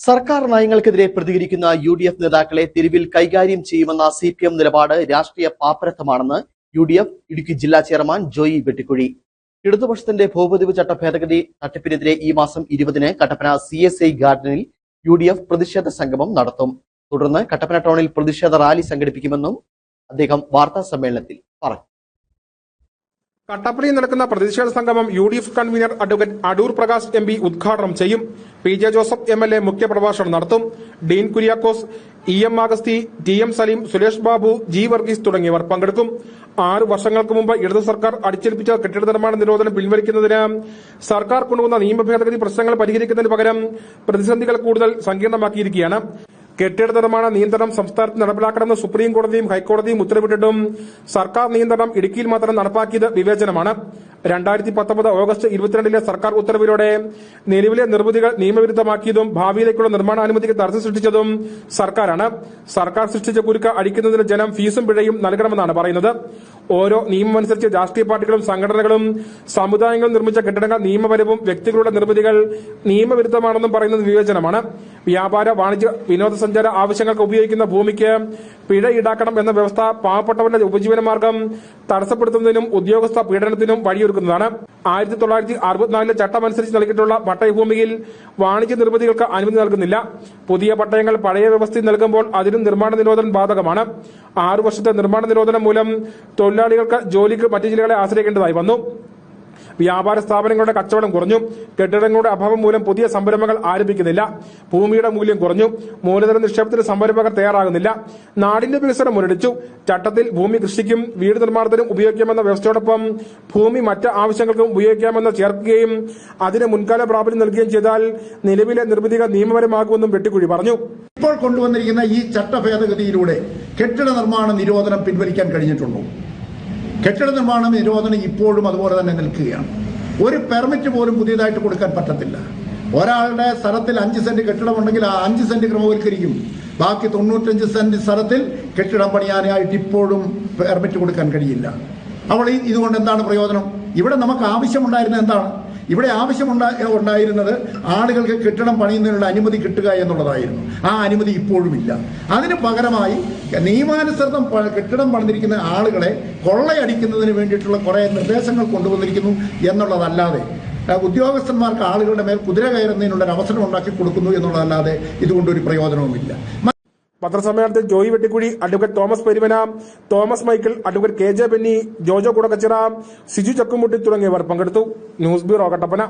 സർക്കാർ നയങ്ങൾക്കെതിരെ പ്രതികരിക്കുന്ന U D F നേതാക്കളെ തെരുവിൽ കൈകാര്യം ചെയ്യുമെന്ന സി പി എം നിലപാട് രാഷ്ട്രീയ പാപ്പരത്വമാണെന്ന് യു ഡി എഫ് ഇടുക്കി ജില്ലാ ചെയർമാൻ ജോയി വെട്ടിക്കുഴി. ഇടതുപക്ഷത്തിന്റെ ഭൂപതിവ് ചട്ട ഭേദഗതി തട്ടിപ്പിനെതിരെ ഈ മാസം ഇരുപതിന് കട്ടപ്പന സി എസ് ഐ ഗാർഡനിൽ യു ഡി എഫ് പ്രതിഷേധ സംഗമം നടത്തും. തുടർന്ന് കട്ടപ്പന ടൗണിൽ പ്രതിഷേധ റാലി സംഘടിപ്പിക്കുമെന്നും അദ്ദേഹം വാർത്താ സമ്മേളനത്തിൽ പറഞ്ഞു. കട്ടപ്പനയിൽ നടക്കുന്ന പ്രതിഷേധ സംഗമം U D F convener advocate Adoor Prakash M P ഉദ്ഘാടനം ചെയ്യും. P J Joseph M L A മുഖ്യപ്രഭാഷണം നടത്തും. Dean Kuriakose E M Augusthy T M Saleem Suresh Babu G Varghese തുടങ്ങിയവർ പങ്കെടുക്കും. ആറ് വർഷങ്ങൾക്ക് മുമ്പ് ഇടതു സർക്കാർ അടിച്ചേൽപ്പിച്ച കെട്ടിട നിർമ്മാണ നിരോധനം പിൻവലിക്കുന്നതിന് സർക്കാർ കൊണ്ടുവന്ന നിയമ ഭേദഗതി പ്രശ്നങ്ങൾ പരിഹരിക്കുന്നതിന് പകരം പ്രതിസന്ധികൾ കൂടുതൽ സങ്കീർണമാക്കിയിരിക്കുകയാണ്. കെട്ടിട നിർമ്മാണ നിയന്ത്രണം സംസ്ഥാനത്ത് നടപ്പിലാക്കണമെന്ന് സുപ്രീം കോടതിയും ഹൈക്കോടതിയും ഉത്തരവിട്ടിട്ടും സർക്കാർ നിയന്ത്രണം ഇടുക്കിയിൽ മാത്രം നടപ്പാക്കിയത് വിവേചനമാണ്. രണ്ടായിരത്തി പത്തൊമ്പത് ഓഗസ്റ്റ് ഇരുപത്തിരണ്ടിലെ സർക്കാർ ഉത്തരവിലൂടെ നിലവിലെ നിർമ്മിതികൾ നിയമവിരുദ്ധമാക്കിയതും ഭാവിയിലേക്കുള്ള നിർമ്മാണാനുമതിക്ക് തടസ്സം സൃഷ്ടിച്ചതും സർക്കാരാണ്. സർക്കാർ സൃഷ്ടിച്ച കുരുക്ക അടിക്കുന്നതിന് ജനം ഫീസും പിഴയും നൽകണമെന്നാണ് പറയുന്നത്. ഓരോ നിയമമനുസരിച്ച് രാഷ്ട്രീയ പാർട്ടികളും സംഘടനകളും സമുദായങ്ങളും നിർമ്മിച്ച കെട്ടിടങ്ങൾ നിയമപരവും വ്യക്തികളുടെ നിർമ്മിതികൾ നിയമവിരുദ്ധമാണെന്നും പറയുന്നത് വിവേചനമാണ്. വ്യാപാര വാണിജ്യ വിനോദസഞ്ചാര ആവശ്യങ്ങൾക്ക് ഉപയോഗിക്കുന്ന ഭൂമിക്ക് പിഴ ഈടാക്കണം എന്ന വ്യവസ്ഥ പാവപ്പെട്ടവരുടെ ഉപജീവന മാർഗം തടസ്സപ്പെടുത്തുന്നതിനും ഉദ്യോഗസ്ഥ പീഡനത്തിനും വഴിയൊരുക്കുന്നതാണ്. ആയിരത്തി തൊള്ളായിരത്തി അറുപത്തിനാലിലെ ചട്ടമനുസരിച്ച് നൽകിയിട്ടുള്ള പട്ടയഭൂമിയിൽ വാണിജ്യ നിർമ്മിതികൾക്ക് അനുമതി നൽകുന്നില്ല. പുതിയ പട്ടയങ്ങൾ പഴയ വ്യവസ്ഥയിൽ നൽകുമ്പോൾ അതിനും നിർമ്മാണ നിരോധനം ബാധകമാണ്. ആറു വർഷത്തെ നിർമ്മാണ നിരോധനം മൂലം തൊഴിലാളികൾക്ക് ജോലിക്ക് മറ്റു ജില്ലകളെ ആശ്രയിക്കേണ്ടതായി വന്നു. വ്യാപാര സ്ഥാപനങ്ങളുടെ കച്ചവടം കുറഞ്ഞു. കെട്ടിടങ്ങളുടെ അഭാവം മൂലം പുതിയ സംരംഭങ്ങൾ ആരംഭിക്കുന്നില്ല. ഭൂമിയുടെ മൂല്യം കുറഞ്ഞു. മൂലധന നിക്ഷേപത്തിന് സംരംഭകർ തയ്യാറാകുന്നില്ല. നാടിന്റെ വികസനം മുരടിച്ചു. ചട്ടത്തിൽ ഭൂമി കൃഷിക്കും വീട് നിർമ്മാണത്തിനും ഉപയോഗിക്കാമെന്ന വ്യവസ്ഥയോടൊപ്പം ഭൂമി മറ്റ് ആവശ്യങ്ങൾക്കും ഉപയോഗിക്കാമെന്ന് ചേർക്കുകയും അതിന് മുൻകാല പ്രാബല്യം നൽകുകയും ചെയ്താൽ നിലവിലെ നിർമ്മിതികൾ നിയമപരമാകുമെന്നും വെട്ടിക്കുഴി പറഞ്ഞു. ഇപ്പോൾ കൊണ്ടുവന്നിരിക്കുന്ന ഈ ചട്ടഭേദഗതിയിലൂടെ കെട്ടിട നിർമ്മാണ നിരോധനം പിൻവലിക്കാൻ കഴിഞ്ഞിട്ടുണ്ടോ? കെട്ടിട നിർമ്മാണ നിരോധനം ഇപ്പോഴും അതുപോലെ തന്നെ നിൽക്കുകയാണ്. ഒരു പെർമിറ്റ് പോലും പുതിയതായിട്ട് കൊടുക്കാൻ പറ്റത്തില്ല. ഒരാളുടെ സ്ഥലത്തിൽ അഞ്ച് സെന്റ് കെട്ടിടമുണ്ടെങ്കിൽ ആ അഞ്ച് സെന്റ് ക്രമവൽക്കരിക്കും. ബാക്കി തൊണ്ണൂറ്റഞ്ച് സെന്റ് സ്ഥലത്തിൽ കെട്ടിടം പണിയാനായിട്ട് ഇപ്പോഴും പെർമിറ്റ് കൊടുക്കാൻ കഴിയില്ല. അവൾ ഇതുകൊണ്ട് എന്താണ് പ്രയോജനം? ഇവിടെ നമുക്ക് ആവശ്യമുണ്ടായിരുന്നത് എന്താണ്? ഇവിടെ ആവശ്യമുണ്ടാ ഉണ്ടായിരുന്നത് ആളുകൾക്ക് കെട്ടിടം പണിയുന്നതിനുള്ള അനുമതി കിട്ടുക എന്നുള്ളതായിരുന്നു. ആ അനുമതി ഇപ്പോഴുമില്ല അതിന് പകരമായി നിയമാനുസൃതം കെട്ടിടം പണിതിരിക്കുന്ന ആളുകളെ കൊള്ളയടിക്കുന്നതിന് വേണ്ടിയിട്ടുള്ള കുറേ നിർദ്ദേശങ്ങൾ കൊണ്ടുവന്നിരിക്കുന്നു എന്നുള്ളതല്ലാതെ ഉദ്യോഗസ്ഥന്മാർക്ക് ആളുകളുടെ മേൽ കുതിര കയറുന്നതിനുള്ള ഒരു അവസരം ഉണ്ടാക്കി കൊടുക്കുന്നു എന്നുള്ളതല്ലാതെ ഇതുകൊണ്ടൊരു പ്രയോജനവുമില്ല. പത്രസമ്മേളനത്തിൽ Joy Vettikuzhi advocate Thomas Peruvana Thomas Michael advocate K J Benny Jojo Kudakkachira Siju Chakkumutti തുടങ്ങിയവർ പങ്കെടുത്തു. News bureau Kattappana.